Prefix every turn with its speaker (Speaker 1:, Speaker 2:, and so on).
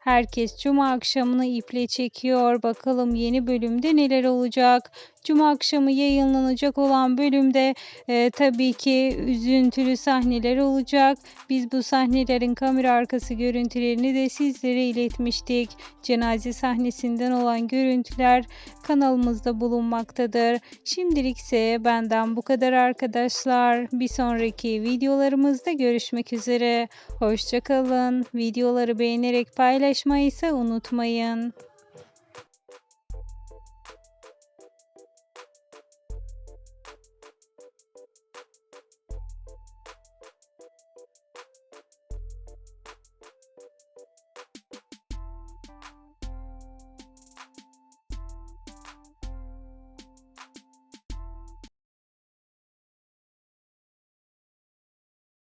Speaker 1: Herkes cuma akşamını iple çekiyor. Bakalım yeni bölümde neler olacak? Cuma akşamı yayınlanacak olan bölümde e, tabii ki üzüntülü sahneler olacak. Biz bu sahnelerin kamera arkası görüntülerini de sizlere iletmiştik. Cenaze sahnesinden olan görüntüler kanalımızda bulunmaktadır. Şimdilik ise benden bu kadar arkadaşlar. Bir sonraki videolarımızda görüşmek üzere. Hoşçakalın. Videoları beğenerek paylaşmayı ise unutmayın.